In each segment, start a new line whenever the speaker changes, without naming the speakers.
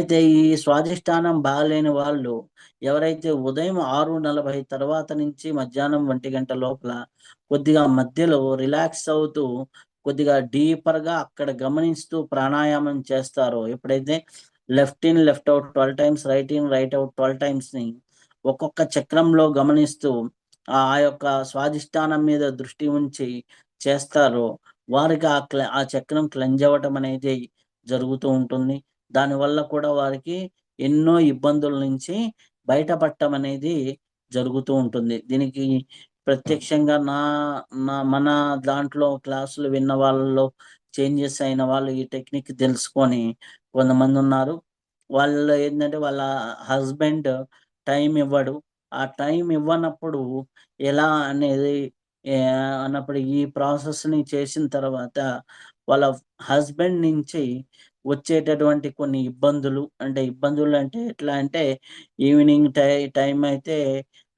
అయితే ఈ స్వాధిష్టానం బాగాలేని వాళ్ళు ఎవరైతే ఉదయం 6:40 తర్వాత నుంచి మధ్యాహ్నం 1:00 లోపల కొద్దిగా మధ్యలో రిలాక్స్ అవుతూ, కొద్దిగా డీపర్గా అక్కడ గమనిస్తూ ప్రాణాయామం చేస్తారో, ఎప్పుడైతే left in, left out twelve times, right in, right out twelve టైమ్స్ని ఒక్కొక్క చక్రంలో గమనిస్తూ ఆ యొక్క స్వాధిష్టానం మీద దృష్టి ఉంచి చేస్తారో, వారికి ఆ క్ల ఆ చక్రం క్లెంజ్ అవ్వటం అనేది జరుగుతూ ఉంటుంది. దానివల్ల కూడా వారికి ఎన్నో ఇబ్బందుల నుంచి బయటపడటం అనేది జరుగుతూ ఉంటుంది. దీనికి ప్రత్యక్షంగా నా నా మన దాంట్లో క్లాసులు విన్న వాళ్ళలో చేంజెస్ అయిన వాళ్ళు ఈ టెక్నిక్ తెలుసుకొని కొంతమంది ఉన్నారు వాళ్ళు ఏంటంటే వాళ్ళ హస్బెండ్ టైం ఇవ్వడు. ఆ టైం ఇవ్వనప్పుడు ఎలా అనేది అన్నప్పుడు ఈ ప్రాసెస్‌ని చేసిన తర్వాత వాళ్ళ హస్బెండ్ నుంచి వచ్చేటటువంటి కొన్ని ఇబ్బందులు అంటే ఇబ్బందులు అంటే ఎట్లా అంటే ఈవినింగ్ టై టైం అయితే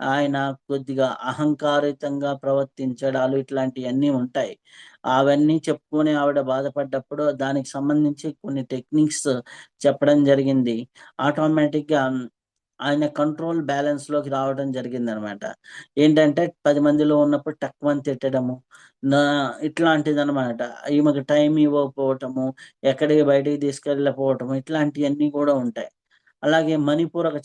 ఆయన కొద్దిగా అహంకారితంగా ప్రవర్తించడాలు ఇట్లాంటివన్నీ ఉంటాయి. అవన్నీ చెప్పుకొని ఆవిడ బాధపడ్డప్పుడు దానికి సంబంధించి కొన్ని టెక్నిక్స్ చెప్పడం జరిగింది. ఆటోమేటిక్‌గా ఆయన కంట్రోల్ బ్యాలెన్స్లోకి రావడం జరిగిందనమాట. ఏంటంటే పది మందిలో ఉన్నప్పుడు తక్కువ తిట్టడము, నా ఇట్లాంటిదనమాట. ఈమెకు టైం ఇవ్వకపోవటము, ఎక్కడికి బయటికి తీసుకెళ్ళకపోవటము ఇట్లాంటివన్నీ కూడా ఉంటాయి. అలాగే మణిపూరక